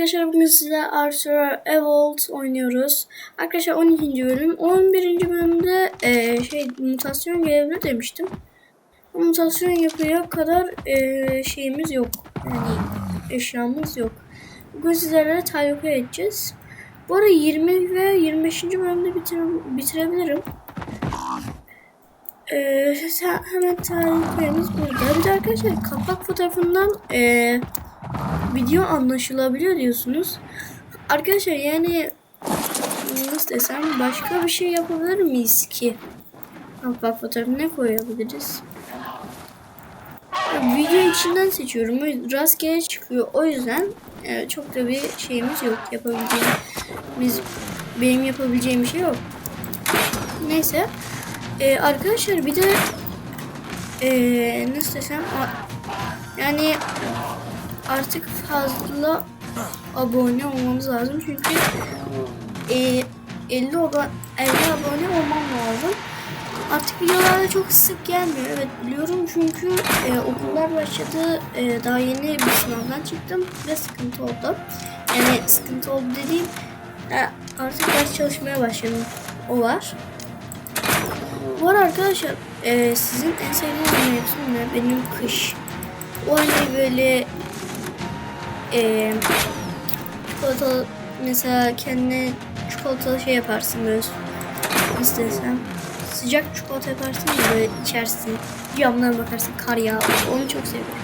arkadaşlar bugün size Arthur Evolved oynuyoruz. Arkadaşlar 12. bölüm. 11. bölümde e, şey mutasyon gelebilir demiştim. Mutasyon yapacak kadar e, şeyimiz yok. Yani eşyamız yok. Bugün sizlerle Tayyip'e edeceğiz. Bu arada 20 ve 25. bölümde bitir, bitirebilirim. Ee, hemen tarihlerimiz burada. Bir de arkadaşlar kapak fotoğrafından e, video anlaşılabiliyor diyorsunuz. Arkadaşlar yani nasıl desem başka bir şey yapabilir miyiz ki? Kapak fotoğrafı ne koyabiliriz? Ya, Video içinden seçiyorum. Rastgele çıkıyor. O yüzden e, çok da bir şeyimiz yok. Yapabileceğimiz benim yapabileceğim bir şey yok. Neyse. Ee, arkadaşlar bir de ee, nasıl desem yani artık fazla abone olmamız lazım çünkü ee, 50 abone 50 abone olmam lazım. Artık videolarda çok sık gelmiyor. Evet biliyorum çünkü ee, okullar başladı. Ee, daha yeni bir sınavdan çıktım ve sıkıntı oldu. Yani sıkıntı oldu dediğim ee, artık ders çalışmaya başladım. O var. Bu arada arkadaşlar e, sizin en sevdiğiniz mevsim ne? Benim kış. O hani böyle e, çikolata mesela kendine çikolatalı şey yaparsın böyle nasıl desem sıcak çikolata yaparsın ya böyle içersin camdan bakarsın kar yağar onu çok seviyorum.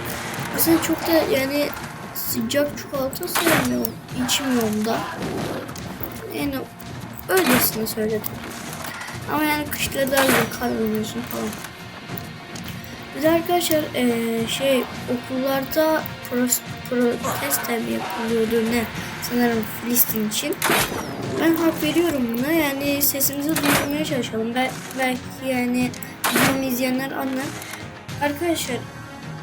Aslında çok da yani sıcak çikolata sevmiyorum içmiyorum da yani öylesine söyledim. Ama yani kışları daha kar oynuyorsun falan. De arkadaşlar eee, şey okullarda pros, proteste mi yapılıyordu ne sanırım Filistin için. Ben hak veriyorum buna yani sesimizi duyurmaya çalışalım. Bel belki yani videomu izleyenler anlar. Arkadaşlar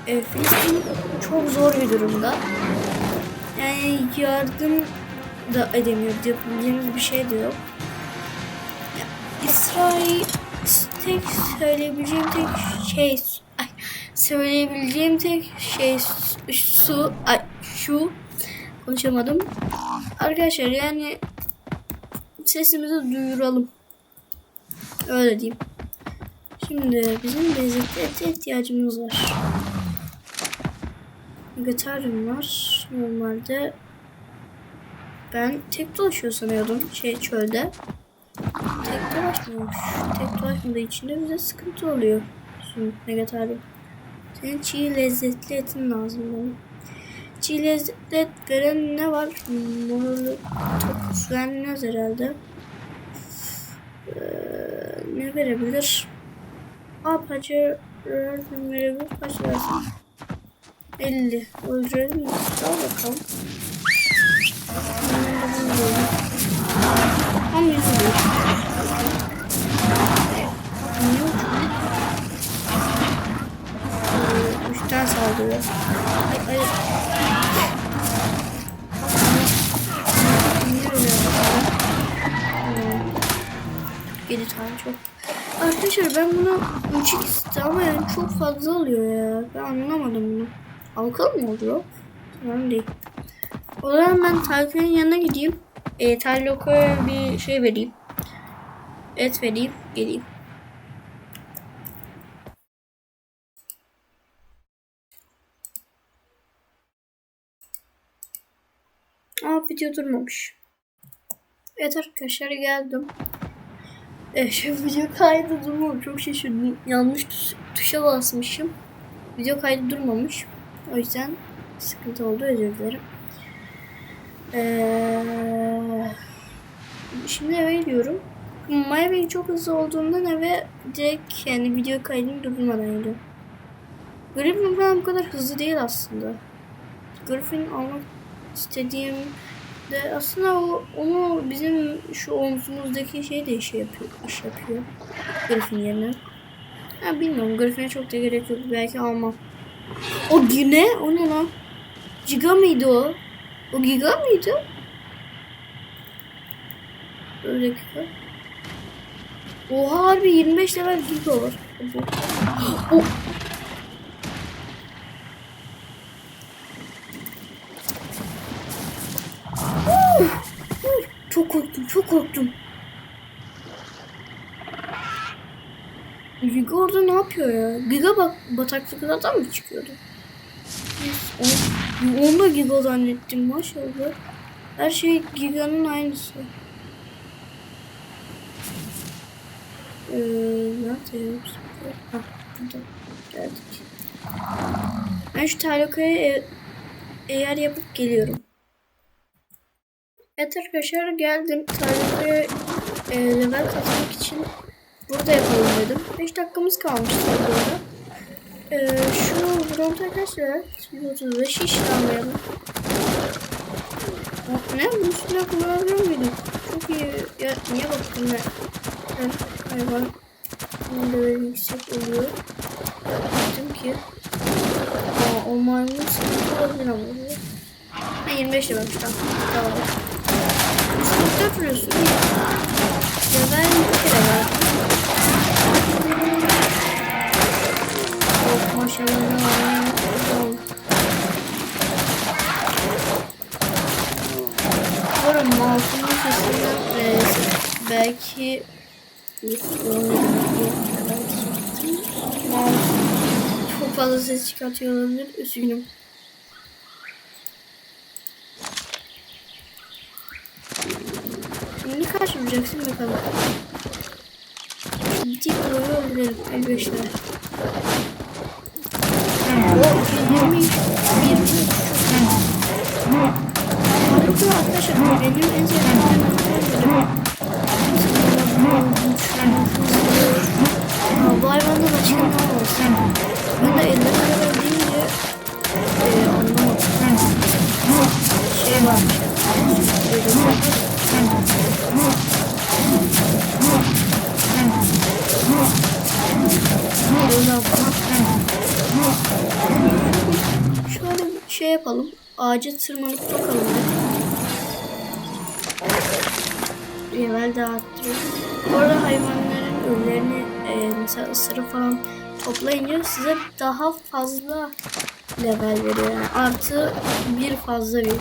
eee, Filistin çok zor bir durumda. Yani yardım da edemiyor. Yapabileceğimiz bir şey de yok. İsrail tek söyleyebileceğim tek şey söyleyebileceğim tek şey su ay, şu konuşamadım. Arkadaşlar yani sesimizi duyuralım. Öyle diyeyim. Şimdi bizim lezzetli ete ihtiyacımız var. Vegetarian var. Normalde ben tek dolaşıyor sanıyordum şey çölde. Tek dolaşmıyormuş. Tek dolaşmadığı için de bize sıkıntı oluyor. Şimdi vegetarian senin çiğ lezzetli etin lazım bana. Çiğ lezzetli et gören ne var? Morlu topuz vermez herhalde. Ee, ne verebilir? Aa parça verebilir. Kaç versin? 50. Öldürelim mi? Al bakalım. Tam 101. Hmm. Yedi tane çok. Arkadaşlar ben bunu 3x ama yani çok fazla oluyor ya. Ben anlamadım bunu. Halka mı oluyor? Tamam değil. O zaman ben Tarkan'ın yanına gideyim. E, Tarloko'ya bir şey vereyim. Et vereyim. Geleyim. Aa video durmamış. Evet arkadaşlar geldim. Evet şu video kaydı durmamış. Çok şaşırdım. Yanlış tuş- tuşa basmışım. Video kaydı durmamış. O yüzden sıkıntı oldu özür dilerim. Ee, şimdi eve gidiyorum. Mayvey çok hızlı olduğundan eve direkt yani video kaydını durdurmadan gidiyorum. Griffin falan bu kadar hızlı değil aslında. Griffin almak istediğim de aslında o, onu bizim şu omzumuzdaki şey de işe yapıyor, iş yapıyor. Griffin yerine. Ha bilmiyorum Griffin'e çok da gerek yok. Belki almam. O ne? O ne lan? Giga mıydı o? O giga mıydı? Bir dakika. Oha harbi 25 level giga var. O Çok korktum, çok korktum. Giga orada ne yapıyor ya? Giga bak bataklıklardan mı çıkıyordu? Neyse, Onu, da Giga zannettim maşallah. Her şey Giga'nın aynısı. Ee, nerede? Hah, burada. Geldik. Ben şu Tarloka'ya e- eğer yapıp geliyorum. Evet arkadaşlar geldim. Tarloka'ya e, level katmak için burada yapalım dedim. 5 dakikamız kalmıştı bu arada. E, şu bronz arkadaşlar 135 iş almayalım. Aa, Ne? Bunun üstüne kullanabiliyor muydum? Çok iyi. Ya niye baktım ben? Ben hayvan bunun leveli yüksek oluyor. Baktım ki Aa, o maymun sıkıntı olabilir ama. Ha 25 de bakmış tamam. Tamam. Sınıfta duruyorsun. Ya ben bir kere verdim. Maşallah ne var. Umarım mouse'umun sesinden e, belki Mouse çok fazla ses çıkartıyor olabilir. Üzgünüm. Vuracaksın bakalım. Kurulu öldürelim. Elbeşler. O 220 bir Harika arkadaşlar. Benim en şey yapalım. Ağaca tırmanıp bakalım. Level daha arttırıyor. Bu arada hayvanların ölülerini e, mesela ısırı falan toplayınca size daha fazla level veriyor. Yani artı bir fazla veriyor.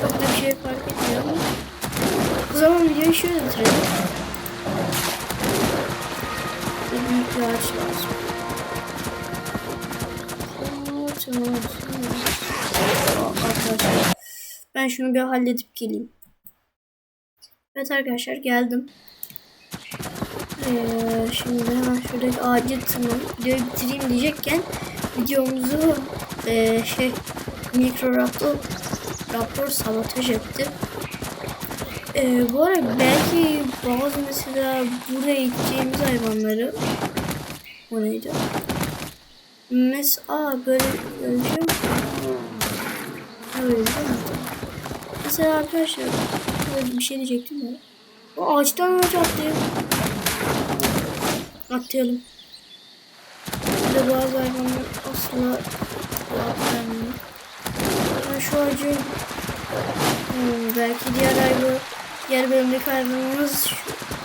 Çok da bir şey fark etmiyor ama. O zaman videoyu şöyle bitirelim. Bir büyük bir ağaç lazım. Aa, Tamam. tamam. Arkadaşlar ben şunu bir halledip geleyim. Evet arkadaşlar geldim. Ee, şimdi hemen şuradaki ağacı tırmanıp videoyu bitireyim diyecekken videomuzu ee, şey Mikroraptor Raptor sabotaj etti. Ee, bu arada belki bazı mesela buraya gideceğimiz hayvanları o neydi? Mesela böyle bir şey yok. Öyle değil mi? Mesela arkadaşlar böyle bir şey diyecektim ya. O ağaçtan ağaca atlayalım. Atlayalım. Bir de bazı hayvanlar asla atlayamıyor. Ben şu ağacı hmm, belki diğer hayvan diğer bölümdeki hayvanımız şu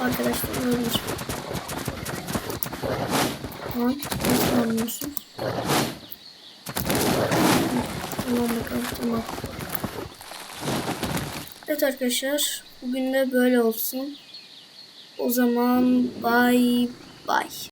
arkadaşlar olabilir. Tamam. Nasıl anlıyorsun? Tamam bakalım tamam. Evet arkadaşlar bugün de böyle olsun. O zaman bye bye.